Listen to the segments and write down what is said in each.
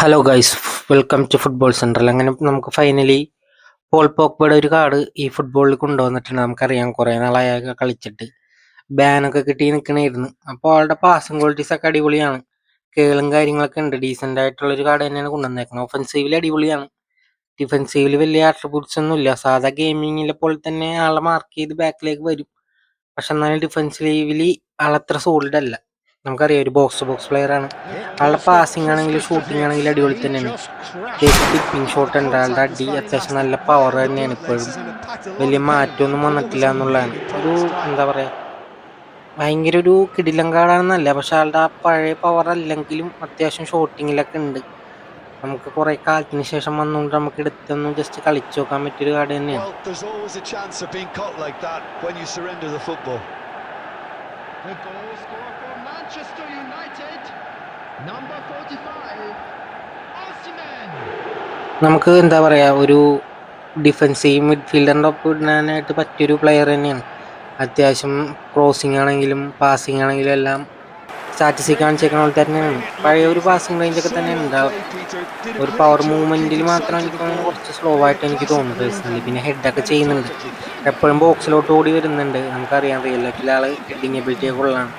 Hello guys welcome to football central അങ്ങനെ നമുക്ക് finally Paul പോക്ബയുടെ ഒരു കാർഡ് ഈ ഫുട്ബോളിൽ കൊണ്ടുവന്നിട്ടുണ്ട്. നമുക്കറിയാം കുറേ നാളായ കളിച്ചിട്ട്. ബാനൊക്കെ കിട്ടി നിൽക്കണായിരുന്നു. അപ്പോൾ ആളുടെ പാസിംഗ് ക്വാളിറ്റീസ് ഒക്കെ അടിപൊളിയാണ്. കേളും കാര്യങ്ങളൊക്കെ ഉണ്ട്. ഡീസെന്റ് ആയിട്ടുള്ള ഒരു കാർഡ് തന്നെയാണ് കൊണ്ടുവന്നേക്കുന്നത് ഒഫൻസീവിൽ അടിപൊളിയാണ്. ഡിഫെൻസീവിൽ വലിയ ആട്രിബ്യൂട്ട്സ് ഒന്നും ഇല്ല. സാധാ ഗെയിമിങ്ങിലെ പോലെ തന്നെ ആളെ മാർക്ക് ചെയ്ത് ബാക്കിലേക്ക് വരും. പക്ഷെ എന്നാലും ഡിഫെൻസീവിൽ ആളത്ര സോളിഡ് അല്ല. നമുക്കറിയാം ഒരു ബോക്സ് ബോക്സ് പ്ലെയർ ആണ്. ആളുടെ പാസിംഗ് ആണെങ്കിലും ഷൂട്ടിംഗ് ആണെങ്കിലും അടിപൊളി തന്നെയാണ്. ടിപ്പിംഗ് ഷോട്ട് ഉണ്ട്. ആളുടെ അടി അത്യാവശ്യം നല്ല പവർ തന്നെയാണ് ഇപ്പോഴും. വലിയ മാറ്റമൊന്നും വന്നിട്ടില്ല എന്നുള്ളതാണ്. ഒരു എന്താ പറയുക ഭയങ്കര ഒരു കിടിലം കാടാണെന്നല്ല പക്ഷെ ആളുടെ ആ പഴയ പവർ അല്ലെങ്കിലും അത്യാവശ്യം ഷോട്ടിങ്ങിലൊക്കെ ഉണ്ട്. നമുക്ക് കുറെ കാലത്തിന് ശേഷം വന്നുകൊണ്ട് നമുക്ക് എടുത്തൊന്നും ജസ്റ്റ് കളിച്ചു നോക്കാൻ പറ്റിയൊരു കാർഡ് തന്നെയാണ്. Manchester United, number 45, Osimhen. നമുക്ക് എന്താ പറയാ ഒരു ഡിഫൻസീവ് മിഡ്ഫീൽഡറിന്റെ ഒപ്പം ഇടാനായിട്ട് പറ്റിയൊരു പ്ലെയർ തന്നെയാണ്. അത്യാവശ്യം ക്രോസിംഗ് ആണെങ്കിലും പാസിംഗ് ആണെങ്കിലും എല്ലാം സ്റ്റാറ്റിസ്റ്റിക് കാണിച്ചേക്കുന്ന പോലെ തന്നെയാണ്. പഴയ ഒരു പാസിംഗ് റേഞ്ചൊക്കെ തന്നെയാണ്. തന്നെ ഉണ്ടാവും ഒരു പവർ മൂവ്മെന്റിൽ മാത്രം എനിക്ക് തോന്നുന്നു കുറച്ച് സ്ലോ ആയിട്ട് എനിക്ക് തോന്നുന്നു പേഴ്സണലി പിന്നെ ഹെഡൊക്കെ ചെയ്യുന്നുണ്ട്. എപ്പോഴും ബോക്സിലോട്ട് ഓടി വരുന്നുണ്ട്. നമുക്കറിയാം റിയൽ ലൈഫിൽ ആൾ ഹെഡിങ് എബിലിറ്റിയൊക്കെ ഉള്ളതാണ്.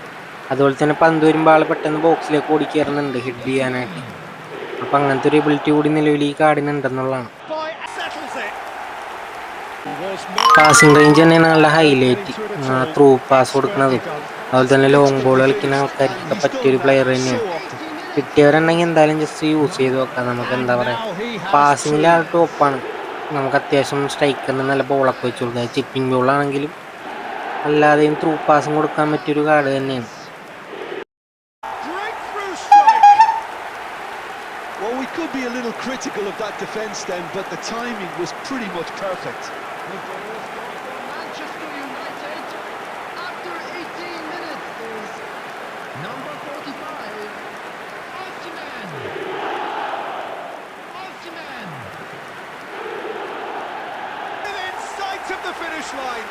അതുപോലെ തന്നെ പന്ത് വരുമ്പോൾ ആൾ പെട്ടെന്ന് ബോക്സിലേക്ക് ഓടി കയറുന്നുണ്ട് ഹെഡ് ചെയ്യാനായിട്ട്. അപ്പം അങ്ങനത്തെ ഒരു എബിലിറ്റി കൂടി നിലവിൽ ഈ it. പാസിംഗ് റേഞ്ച് തന്നെയാണ് നല്ല ഹൈലൈറ്റ് ത്രൂ പാസ് കൊടുക്കുന്നത്. അതുപോലെ തന്നെ ലോങ് ബോൾ കളിക്കുന്ന ആൾക്കാർക്കൊക്കെ പറ്റിയൊരു പ്ലെയർ തന്നെയാണ്. കിട്ടിയവരുണ്ടെങ്കിൽ എന്തായാലും ജസ്റ്റ് യൂസ് ചെയ്ത് നോക്കാം. നമുക്ക് എന്താ പറയുക പാസിങ്ങിൽ ആൾ ടോപ്പാണ് നമുക്ക് അത്യാവശ്യം സ്ട്രൈക്കറിന് നല്ല ബോളൊക്കെ വെച്ച് കൊടുക്കാം. ചിപ്പിംഗ് ബോളാണെങ്കിലും അല്ലാതെയും ത്രൂ പാസും കൊടുക്കാൻ പറ്റിയൊരു കാർഡ് തന്നെയാണ്. Could be a little critical of that defence then, but the timing was pretty much perfect. The goal scorer for Manchester United, after 18 minutes, is number 45, Osimhen. Osimhen. Within sight of the finish line.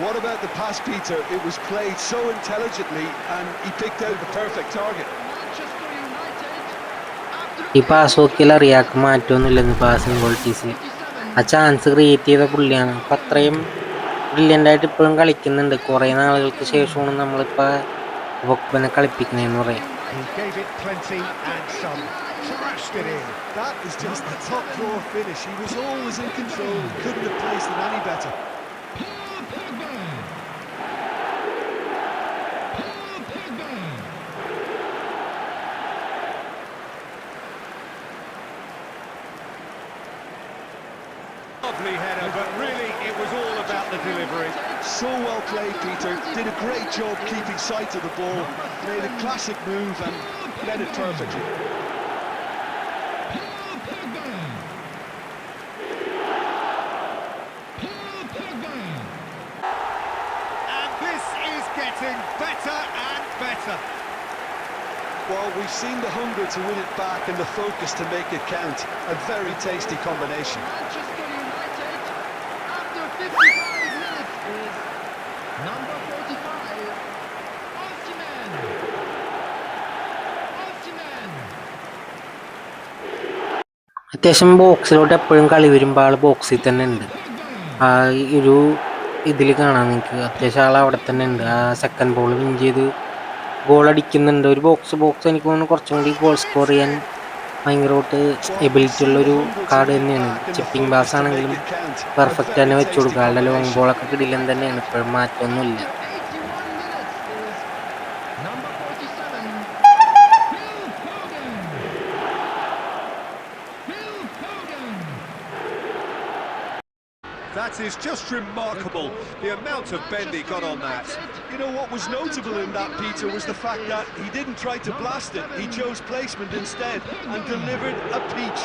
What about the pass, Peter? It was played so intelligently and he picked out the perfect target. ഈ pass നോക്കിയാൽ അറിയാക്ക് മാറ്റമൊന്നുമില്ലെന്ന് passing ക്വാളിറ്റീസിൽ 87 ആ chance create ചെയ്ത പുള്ളിയാണ് അപ്പം അത്രയും brilliant ആയിട്ട് ഇപ്പോഴും കളിക്കുന്നുണ്ട് കുറേ നാളുകൾക്ക് ശേഷമാണ് നമ്മളിപ്പോൾ വൊക്ബനെ കളിപ്പിക്കണേന്ന് പറയാം. That is just the top drawer finish. He was always in control. Couldn't have placed it any better. Lovely header, but really it was all about the delivery. So well played, Peter. Did a great job keeping sight of the ball. Made a classic move and led it perfectly. And this is getting better and better. Well, we've seen the hunger to win it back and the focus to make it count. A very tasty combination. അത്യാവശ്യം ബോക്സിലോട്ട് എപ്പോഴും കളി വരുമ്പോൾ ആൾ ബോക്സിൽ തന്നെ ഉണ്ട്. ആ ഒരു ഇതിൽ കാണാം നിങ്ങൾക്ക് അത്യാവശ്യം ആൾ അവിടെ തന്നെ ഉണ്ട്. ആ സെക്കൻഡ് ബോൾ വിൻ ചെയ്ത് ഗോൾ അടിക്കുന്നുണ്ട്. ഒരു ബോക്സ് ബോക്സ് എനിക്ക് തോന്നുന്നു കുറച്ചും കൂടി ഗോൾ സ്കോർ ചെയ്യാൻ ഭയങ്കരമായിട്ട് എബിലിറ്റി ഉള്ളൊരു കാർഡ് തന്നെയാണ്. ചിപ്പിംഗ് ബാസ് ആണെങ്കിലും പെർഫെക്റ്റ് തന്നെ വെച്ചു കൊടുക്കുക. ആളുടെ ലോങ് ബോളൊക്കെ കിടിലും തന്നെയാണ്. ഇപ്പോഴും മാറ്റമൊന്നുമില്ല. That is just remarkable, the amount of bend he got on that. You know what was notable in that, Peter, was the fact that he didn't try to blast it. He chose placement instead and delivered a peach.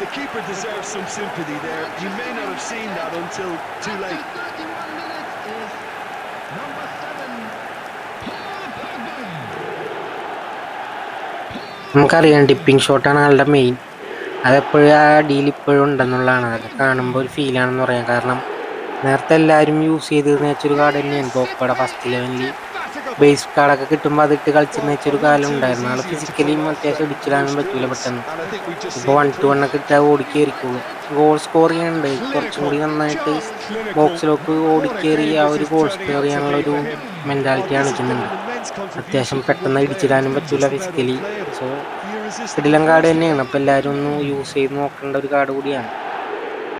The keeper deserves some sympathy there. You may not have seen that until too late. നമുക്കറിയാം dipping ഷോട്ടാണ് ആളുടെ main അതെപ്പോഴും ആ അടിയിൽ ഇപ്പോഴും ഉണ്ടെന്നുള്ളതാണ്. അതൊക്കെ കാണുമ്പോൾ ഒരു ഫീലാണെന്ന് പറയാം. കാരണം നേരത്തെ എല്ലാവരും യൂസ് ചെയ്തിരുന്ന വെച്ചൊരു കാർഡ് തന്നെയാണ്. പോക്കോടെ ഫസ്റ്റ് ലെവനിൽ ബേസ് കാർഡൊക്കെ കിട്ടുമ്പോൾ അതിട്ട് കളിച്ചെന്ന് വെച്ചൊരു കാലം ഉണ്ടായിരുന്നു. ആൾ ഫിസിക്കലിയും അത്യാവശ്യം ഇടിച്ചിടാനും പറ്റൂല പെട്ടെന്ന്. ഇപ്പോൾ വൺ ടു വണ്ണൊക്കെ കിട്ടാൻ ഓടിക്കേറിക്കുള്ളൂ ഗോൾ സ്കോർ ചെയ്യാനുണ്ട് കുറച്ചും കൂടി നന്നായിട്ട് ബോക്സിലേക്ക് ഓടിക്കേറി ആ ഒരു ഗോൾ സ്കോർ ചെയ്യാനുള്ള ഒരു മെന്റാലിറ്റി കാണിക്കുന്നുണ്ട് അത്യാവശ്യം പെട്ടെന്ന് ഇടിച്ചിടാനും പറ്റൂല ഫിസിക്കലി സോ കിടിലം കാർഡ് തന്നെയാണ്. അപ്പോൾ എല്ലാവരും ഒന്ന് യൂസ് ചെയ്ത് നോക്കേണ്ട ഒരു കാർഡ് കൂടിയാണ്.